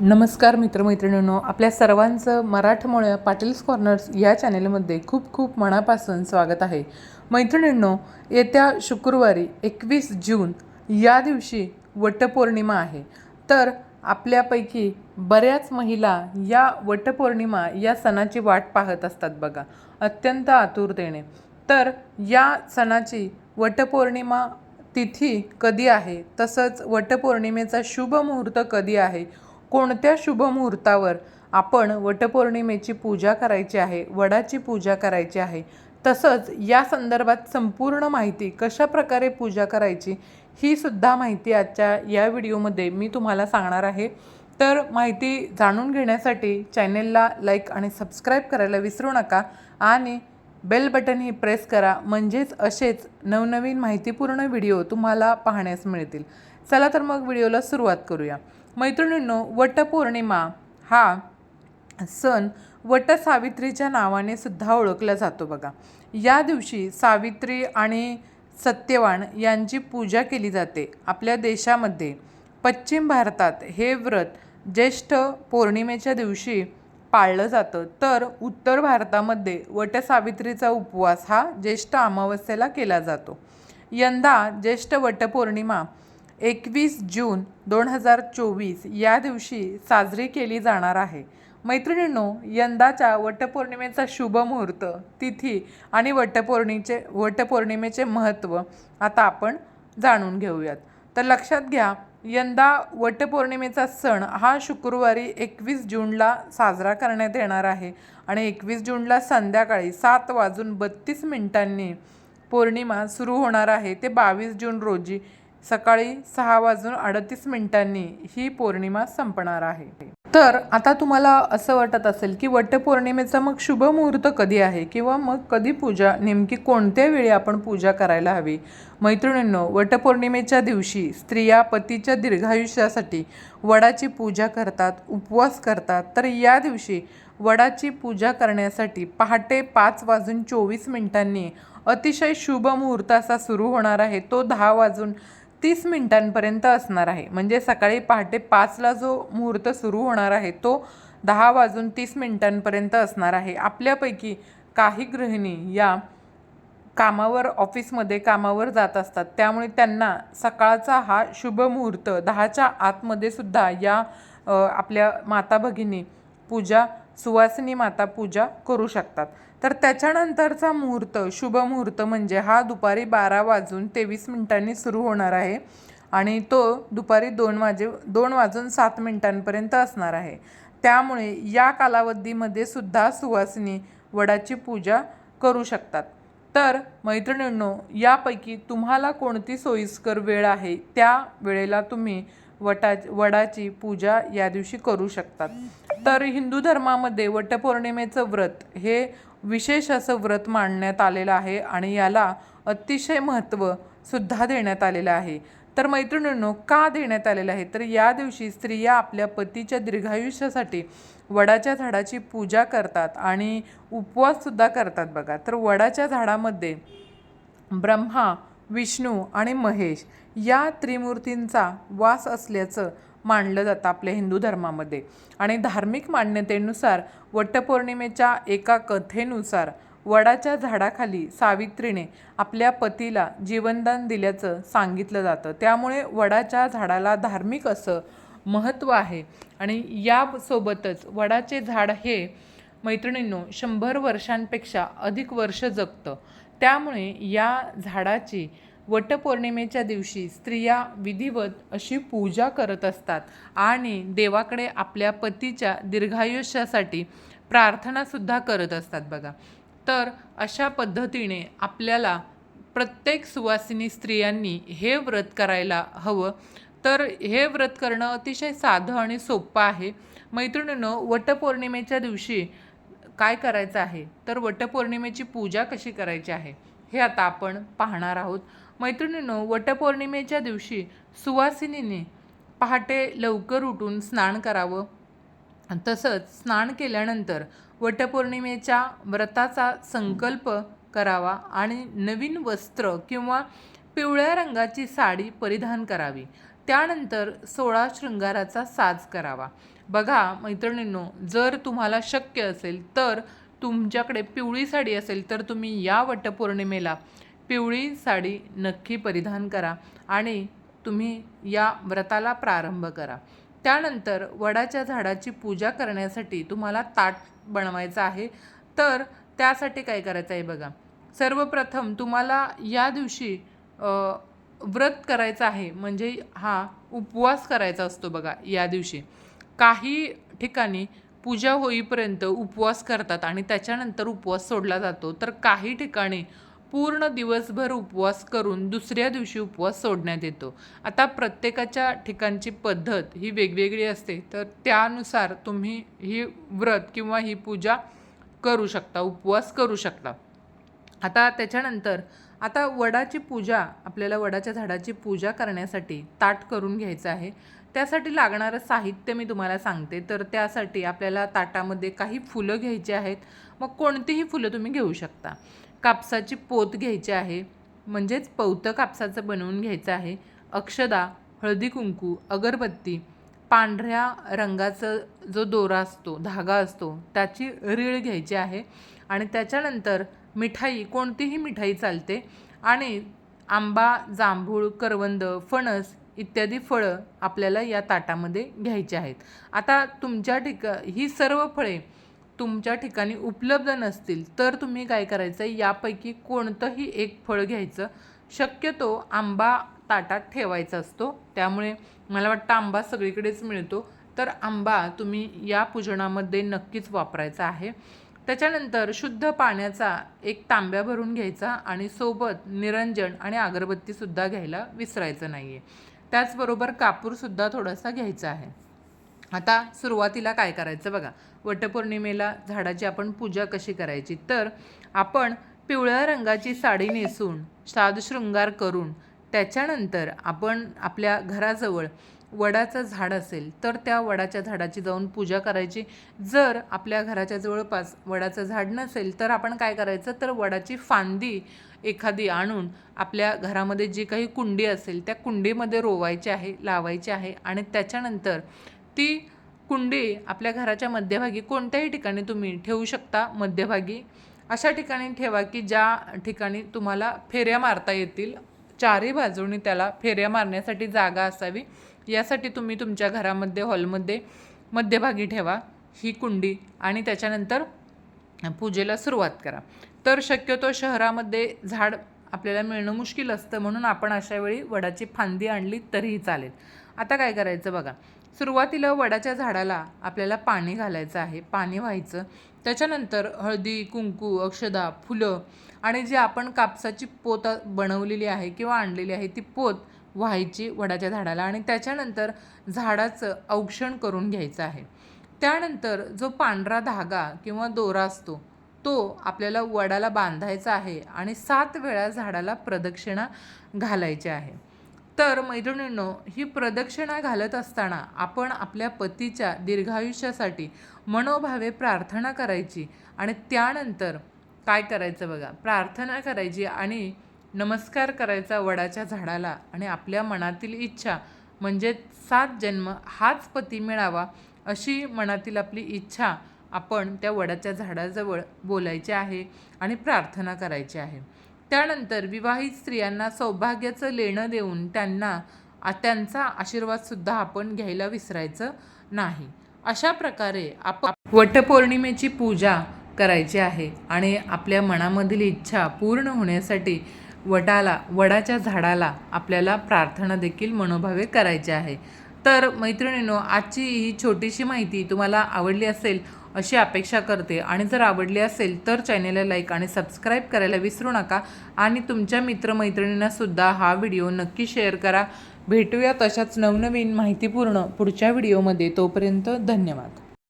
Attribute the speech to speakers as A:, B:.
A: नमस्कार मित्रमैत्रिणींनो आपल्या सर्वांचं मराठमोळ्या पाटील्स कॉर्नर्स या चॅनेलमध्ये खूप खूप मनापासून स्वागत आहे. मैत्रिणींनो येत्या शुक्रवारी एकवीस जून या दिवशी वटपौर्णिमा आहे. तर आपल्यापैकी बऱ्याच महिला या वटपौर्णिमा या सणाची वाट पाहत असतात बघा अत्यंत आतुरतेने. तर या सणाची वटपौर्णिमा तिथी कधी आहे? तसंच वटपौर्णिमेचा शुभ मुहूर्त कधी आहे? कोणत्या शुभ मुहूर्तावर आपण वटपौर्णिमेची पूजा करायची आहे वडाची पूजा करायची आहे तसंच या संदर्भात संपूर्ण माहिती कशा प्रकारे पूजा करायची ही सुद्धा माहिती आजच्या या व्हिडिओमध्ये मी तुम्हाला सांगणार आहे. तर माहिती जाणून घेण्यासाठी चॅनेलला लाईक आणि सबस्क्राईब करायला विसरू नका आणि बेल बटन ही प्रेस करा म्हणजेच असेच नवनवीन माहितीपूर्ण व्हिडिओ तुम्हाला पाहण्यास मिळतील. चला तर मग व्हिडिओला सुरुवात करूया. मैत्रिणींनो वटपौर्णिमा हा सण वटसावित्रीच्या नावाने सुद्धा ओळखला जातो बघा. या दिवशी सावित्री आणि सत्यवान यांची पूजा केली जाते. आपल्या देशामध्ये पश्चिम भारतात हे व्रत ज्येष्ठ पौर्णिमेच्या दिवशी पाळलं जातं. तर उत्तर भारतामध्ये वटसावित्रीचा उपवास हा ज्येष्ठ अमावस्येला केला जातो. यंदा ज्येष्ठ वटपौर्णिमा एकवीस जून दोन हजार चोवीस या दिवशी साजरी केली जाणार आहे. मैत्रिणींनो यंदाच्या वटपौर्णिमेचा शुभ मुहूर्त तिथी आणि वटपौर्णिमेचे वटपौर्णिमेचे महत्त्व आता आपण जाणून घेऊयात. तर लक्षात घ्या यंदा वटपौर्णिमेचा सण हा शुक्रवारी एकवीस जूनला साजरा करण्यात येणार आहे आणि एकवीस जूनला संध्याकाळी सात वाजून बत्तीस मिनिटांनी पौर्णिमा सुरू होणार आहे. ते बावीस जून रोजी सकाळी सहा वाजून अडतीस मिनिटांनी ही पौर्णिमा संपणार आहे. तर आता तुम्हाला असं वाटत असेल की वटपौर्णिमेचा मग शुभ मुहूर्त कधी आहे किंवा मग कधी पूजा नेमकी कोणत्या वेळी आपण पूजा करायला हवी? मैत्रिणींनो वटपौर्णिमेच्या दिवशी स्त्रिया पतीच्या दीर्घायुष्यासाठी वडाची पूजा करतात उपवास करतात. तर या दिवशी वडाची पूजा करण्यासाठी पहाटे पाच वाजून चोवीस मिनिटांनी अतिशय शुभ मुहूर्त असा सुरू होणार आहे. तो दहा वाजून तीस मिनिटांपर्यंत असणार आहे. म्हणजे सकाळी पहाटे पाचला जो मुहूर्त सुरू होणार आहे तो दहा वाजून तीस मिनिटांपर्यंत असणार आहे. आपल्यापैकी काही गृहिणी या कामावर ऑफिसमध्ये कामावर जात असतात. त्यामुळे त्यांना सकाळचा हा शुभ मुहूर्त दहाच्या आतमध्ये सुद्धा या आपल्या माता भगिनी पूजा सुवासिनी माता पूजा करू शकतात. तर त्याच्यानंतरचा मुहूर्त शुभ मुहूर्त म्हणजे हा दुपारी बारा वाजून तेवीस मिनिटांनी सुरू होणार आहे आणि तो दुपारी दोन वाजे दोन वाजून सात मिनिटांपर्यंत असणार आहे. त्यामुळे या कालावधीमध्ये सुद्धा सुवासिनी वडाची पूजा करू शकतात. तर मैत्रिणींनो यापैकी तुम्हाला कोणती सोयीस्कर वेळ आहे? त्या वेळेला तुम्ही वटा वडाची पूजा या दिवशी करू शकतात. तर हिंदू धर्मामध्ये वटपौर्णिमेचं व्रत हे विशेष असं व्रत मांडण्यात आलेलं आहे आणि याला अतिशय महत्त्व सुद्धा देण्यात आलेलं आहे. तर मैत्रिणींनो का देण्यात आलेलं आहे? तर या दिवशी स्त्रिया आपल्या पतीच्या दीर्घायुष्यासाठी वडाच्या झाडाची पूजा करतात आणि उपवाससुद्धा करतात बघा. तर वडाच्या झाडामध्ये ब्रह्मा विष्णू आणि महेश या त्रिमूर्तींचा वास असल्याचं मानलं जातं आपल्या हिंदू धर्मामध्ये. आणि धार्मिक मान्यतेनुसार वटपौर्णिमेच्या एका कथेनुसार वडाच्या झाडाखाली सावित्रीने आपल्या पतीला जीवनदान दिल्याचं सांगितलं जातं. त्यामुळे वडाच्या झाडाला धार्मिक असं महत्त्व आहे. आणि यासोबतच वडाचे झाड हे मैत्रिणींनो शंभर वर्षांपेक्षा अधिक वर्ष जगतं. त्यामुळे या झाडाची वटपौर्णिमेच्या दिवशी स्त्रिया विधिवत अशी पूजा करत असतात आणि देवाकडे आपल्या पतीच्या दीर्घायुष्यासाठी प्रार्थनासुद्धा करत असतात बघा. तर अशा पद्धतीने आपल्याला प्रत्येक सुवासिनी स्त्रियांनी हे व्रत करायला हवं. तर हे व्रत करणं अतिशय साधं आणि सोपं आहे. मैत्रिणीनं वटपौर्णिमेच्या दिवशी काय करायचं आहे? तर वटपौर्णिमेची पूजा कशी करायची आहे? हे आता आपण पाहणार आहोत. मैत्रिणींनो वटपौर्णिमेच्या दिवशी सुवासिनीने पहाटे लवकर उठून स्नान करावं. तसंच स्नान केल्यानंतर वटपौर्णिमेच्या व्रताचा संकल्प करावा आणि नवीन वस्त्र किंवा पिवळ्या रंगाची साडी परिधान करावी. त्यानंतर सोळा शृंगाराचा साज करावा. बघा मैत्रिणींनो जर तुम्हाला शक्य असेल तर तुमच्याकडे पिवळी साडी असेल तर तुम्ही या वटपौर्णिमेला पिवळी साडी नक्की परिधान करा आणि तुम्ही या व्रताला प्रारंभ करा. त्यानंतर वडाच्या झाडाची पूजा करण्यासाठी तुम्हाला ताट बनवायचं आहे. तर त्यासाठी काय करायचं आहे बघा सर्वप्रथम तुम्हाला या दिवशी व्रत करायचं आहे म्हणजे हा उपवास करायचा असतो बघा या दिवशी. काही ठिकाणी पूजा होईपर्यंत उपवास करतात आणि त्याच्यानंतर उपवास सोडला जातो. तर काही ठिकाणी पूर्ण दिवसभर उपवास करून दुसऱ्या दिवशी उपवास सोडण्यात येतो. आता प्रत्येकाच्या ठिकाणची पद्धत ही वेगवेगळी असते. तर त्यानुसार तुम्ही ही व्रत किंवा ही पूजा करू शकता उपवास करू शकता. आता त्याच्यानंतर आता वडाची पूजा आपल्याला वडाच्या झाडाची पूजा करण्यासाठी ताट करून घ्यायचं आहे. त्यासाठी लागणारं साहित्य मी तुम्हाला सांगते. तर त्यासाठी आपल्याला ताटामध्ये काही फुलं घ्यायची आहेत. मग कोणतीही फुलं तुम्ही घेऊ शकता. कापसाची पोत घ्यायची आहे. म्हणजेच पौतं कापसाचं बनवून घ्यायचं आहे. अक्षदा हळदी कुंकू अगरबत्ती पांढऱ्या रंगाचा जो दोरा असतो धागा असतो त्याची रीळ घ्यायची आहे. आणि त्याच्यानंतर मिठाई कोणतीही मिठाई चालते. आणि आंबा जांभूळ करवंद फणस इत्यादी फळं आपल्याला या ताटामध्ये घ्यायची आहेत. आता तुमच्या ठिका ही सर्व फळे तुमच्या ठिकाणी उपलब्ध नसतील तर तुम्ही काय करायचं? यापैकी कोणतंही एक फळ घ्यायचं. शक्यतो आंबा ताटात ठेवायचा असतो. त्यामुळे मला वाटतं आंबा सगळीकडेच मिळतो. तर आंबा तुम्ही या पूजनामध्ये नक्कीच वापरायचा आहे. त्याच्यानंतर शुद्ध पाण्याचा एक तांब्या भरून घ्यायचा आणि सोबत निरंजन आणि अगरबत्तीसुद्धा घ्यायला विसरायचं नाही आहे त्याचबरोबर कापूरसुद्धा थोडासा घ्यायचा आहे. आता सुरुवातीला काय करायचं बघा. वटपौर्णिमेला झाडाची आपण पूजा कशी करायची? तर आपण पिवळ्या रंगाची साडी नेसून साधशृंगार करून त्याच्यानंतर आपण आपल्या घराजवळ वडाचं झाड असेल तर त्या वडाच्या झाडाची जाऊन पूजा करायची. जर आपल्या घराच्या जवळपास वडाचं झाड नसेल तर आपण काय करायचं? तर वडाची फांदी एखादी आणून आपल्या घरामध्ये जी काही कुंडी असेल त्या कुंडीमध्ये रोवायची आहे लावायची आहे आणि त्याच्यानंतर ती कुंडी आपल्या घराच्या मध्यभागी कोणत्याही ठिकाणी तुम्ही ठेवू शकता मध्यभागी. अशा ठिकाणी ठेवा की ज्या ठिकाणी तुम्हाला फेऱ्या मारता येतील चारही बाजूनी त्याला फेऱ्या मारण्यासाठी जागा असावी. यासाठी तुम्ही तुमच्या घरामध्ये हॉलमध्ये मध्यभागी ठेवा ही कुंडी आणि त्याच्यानंतर पूजेला सुरुवात करा. तर शक्यतो शहरामध्ये झाड आपल्याला मिळणं मुश्किल असतं म्हणून आपण अशा वेळी वडाची फांदी आणली तरीही चालेल. आता काय करायचं बघा. सुरुवातीला वडाच्या झाडाला आपल्याला पाणी घालायचं आहे. पाणी व्हायचं. त्याच्यानंतर हळदी कुंकू अक्षदा फुलं आणि जी आपण कापसाची पोत बनवलेली आहे किंवा आणलेली आहे ती पोत व्हायची वडाच्या झाडाला आणि त्याच्यानंतर झाडाचं औक्षण करून घ्यायचं आहे. त्यानंतर जो पांढरा धागा किंवा दोरा असतो तो आपल्याला वडाला बांधायचा आहे आणि सात वेळा झाडाला प्रदक्षिणा घालायची आहे. तर मैत्रिणींनो ही प्रदक्षिणा घालत असताना आपण आपल्या पतीच्या दीर्घायुष्यासाठी मनोभावे प्रार्थना करायची आणि त्यानंतर काय करायचं बघा? प्रार्थना करायची आणि नमस्कार करायचा वडाच्या झाडाला आणि आपल्या मनातील इच्छा म्हणजे सात जन्म हाच पती मिळावा अशी मनातील आपली इच्छा आपण त्या वडाच्या झाडाजवळ बोलायचे आहे आणि प्रार्थना करायची आहे. त्यानंतर विवाहित स्त्रियांना सौभाग्याचं लेणं देऊन त्यांना त्यांचा आशीर्वादसुद्धा आपण घ्यायला विसरायचं नाही. अशा प्रकारे आपण वटपौर्णिमेची पूजा करायची आहे आणि आपल्या मनामधील इच्छा पूर्ण होण्यासाठी वडाला वडाच्या झाडाला आपल्याला प्रार्थना देखील मनोभावे करायची आहे. तर मैत्रिणींनो आजची ही छोटीशी माहिती तुम्हाला आवडली असेल अशी अपेक्षा करते. आणि जर आवडली असेल तर चॅनेलला लाईक आणि सबस्क्राईब करायला विसरू नका. आणि तुमच्या मित्रमैत्रिणींनासुद्धा हा व्हिडिओ नक्की शेअर करा. भेटूया तशाच नवनवीन माहितीपूर्ण पुढच्या व्हिडिओमध्ये तोपर्यंत धन्यवाद.